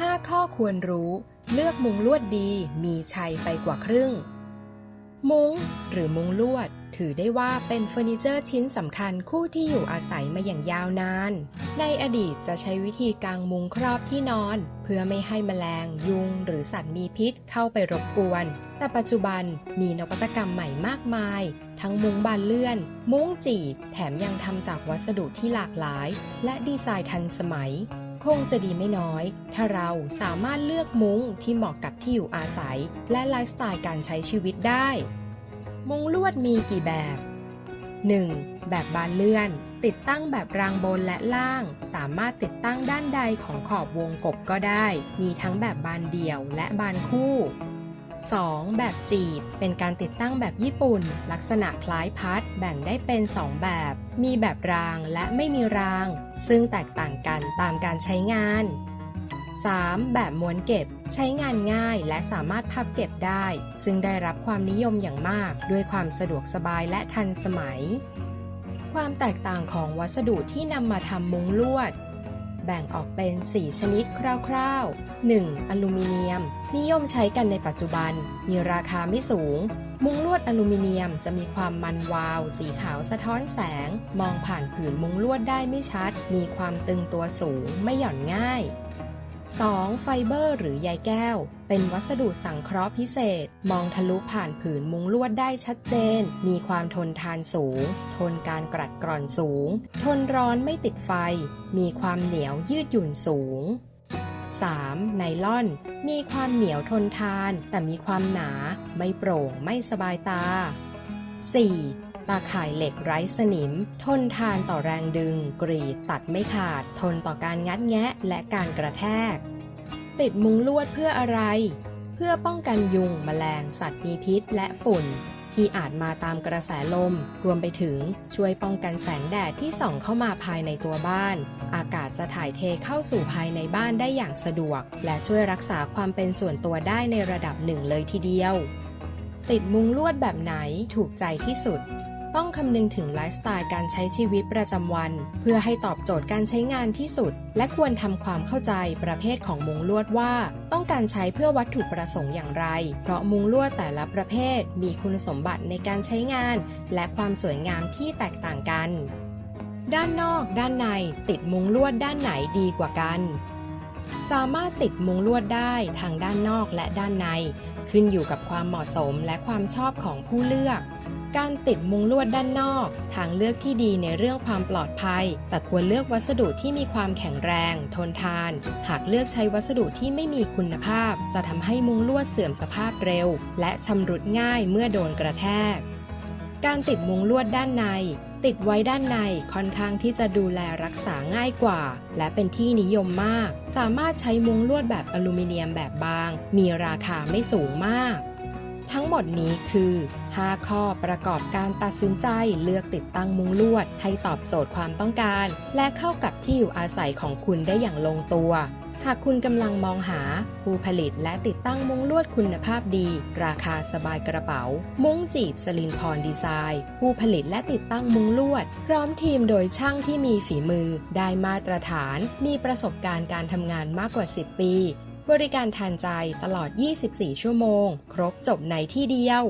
5 ข้อควรรู้ เลือกมุงลวดดีมีชัยไปกว่าครึ่ง มุงหรือมุงลวด ถือได้ว่าเป็นเฟอร์นิเจอร์ชิ้นสำคัญคู่ที่อยู่อาศัยมาอย่างยาวนาน ในอดีตจะใช้วิธีกางมุงครอบที่นอน เพื่อไม่ให้แมลง ยุง หรือสัตว์มีพิษเข้าไปรบกวน แต่ปัจจุบันมีนวัตกรรมใหม่มากมาย ทั้งมุงบานเลื่อน มุ้งจีบ แถมยังทำจากวัสดุที่หลากหลาย และดีไซน์ทันสมัย คงจะดีไม่น้อย ถ้าเราสามารถเลือกมุ้งที่เหมาะกับที่อยู่อาศัย และไลฟ์สไตล์การใช้ชีวิตได้ มุ้งลวดมีกี่แบบ 1. แบบบานเลื่อน ติดตั้งแบบรางบนและล่าง สามารถติดตั้งด้านใดของขอบวงกบก็ได้ มีทั้งแบบบานเดี่ยวและบานคู่ 2. แบบจีบ เป็นการติดตั้งแบบญี่ปุ่น ลักษณะคล้ายพัด แบ่งได้เป็น 2 แบบ มีแบบรางและไม่มีราง ซึ่งแตกต่างกันตามการใช้งาน 3. แบบม้วนเก็บ ใช้งานง่ายและสามารถพับเก็บได้ ซึ่งได้รับความนิยมอย่างมาก ด้วยความสะดวกสบายและทันสมัย ความแตกต่างของวัสดุที่นำมาทำมุ้งลวด แบ่งออกเป็น 4 ชนิดคร่าวๆ 1. อลูมิเนียม นิยมใช้กันในปัจจุบัน มีราคาไม่สูง มุ้งลวดอลูมิเนียมจะมีความมันวาว สีขาวสะท้อนแสง มองผ่านผืนมุ้งลวดได้ไม่ชัด มีความตึงตัวสูง ไม่หย่อนง่าย 2. ไฟเบอร์หรือใยแก้ว เป็นวัสดุสังเคราะห์พิเศษ มองทะลุผ่านผืนมุงลวดได้ชัดเจน มีความทนทานสูง ทนการกรัดกร่อนสูง ทนร้อนไม่ติดไฟ มีความเหนียวยืดหยุ่นสูง 3. ไนลอน มีความเหนียวทนทาน แต่มีความหนา ไม่โปร่งไม่สบายตา 4. ตาข่ายเหล็กไร้สนิม ทนทานต่อแรงดึง กรีดตัดไม่ขาด ทนต่อการงัดแงะและการกระแทก ติดมุงลวดเพื่ออะไร เพื่อป้องกันยุง แมลง สัตว์มีพิษ และฝุ่น ที่อาจมาตามกระแสลม รวมไปถึงช่วยป้องกันแสงแดดที่ส่องเข้ามาภายในตัวบ้าน อากาศจะถ่ายเทเข้าสู่ภายในบ้านได้อย่างสะดวก และช่วยรักษาความเป็นส่วนตัวได้ในระดับหนึ่งเลยทีเดียวติดมุงลวดแบบไหนถูกใจที่สุด ต้องคำนึงถึงไลฟ์สไตล์การใช้ชีวิตประจำวัน เพื่อให้ตอบโจทย์การใช้งานที่สุด และควรทำความเข้าใจประเภทของมุงลวดว่า ต้องการใช้เพื่อวัตถุประสงค์อย่างไร เพราะมุงลวดแต่ละประเภท มีคุณสมบัติในการใช้งาน และความสวยงามที่แตกต่างกัน ด้านนอกด้านในติดมุงลวดด้านไหนดีกว่ากันสามารถติดมุงลวดได้ทางด้านนอกและด้านใน ขึ้นอยู่กับความเหมาะสมและความชอบของผู้เลือก การติดมุงลวดด้านนอก ทางเลือกที่ดีในเรื่องความปลอดภัย แต่ควรเลือกวัสดุที่มีความแข็งแรง ทนทาน หากเลือกใช้วัสดุที่ไม่มีคุณภาพ จะทำให้มุงลวดเสื่อมสภาพเร็ว และชำรุดง่ายเมื่อโดนกระแทก การติดมุงลวดด้านในติดไว้ด้านในค่อนข้างที่จะดูแลรักษาง่ายกว่า และเป็นที่นิยมมาก สามารถใช้มุงลวดแบบอลูมิเนียมแบบบาง มีราคาไม่สูงมาก ทั้งหมดนี้คือ 5 ข้อประกอบการตัดสินใจเลือกติดตั้งมุงลวด ให้ตอบโจทย์ความต้องการ และเข้ากับที่อยู่อาศัยของคุณได้อย่างลงตัว หากคุณกำลังมองหา ผู้ผลิตและติดตั้งมุ้งลวดคุณภาพดี ราคาสบายกระเป๋า มุ้งจีบสลินพรดีไซน์ ผู้ผลิตและติดตั้งมุ้งลวด พร้อมทีมโดยช่างที่มีฝีมือ ได้มาตรฐาน มีประสบการณ์การทำงานมากกว่า 10 ปี บริการทันใจตลอด 24 ชั่วโมง ครบจบในที่เดียว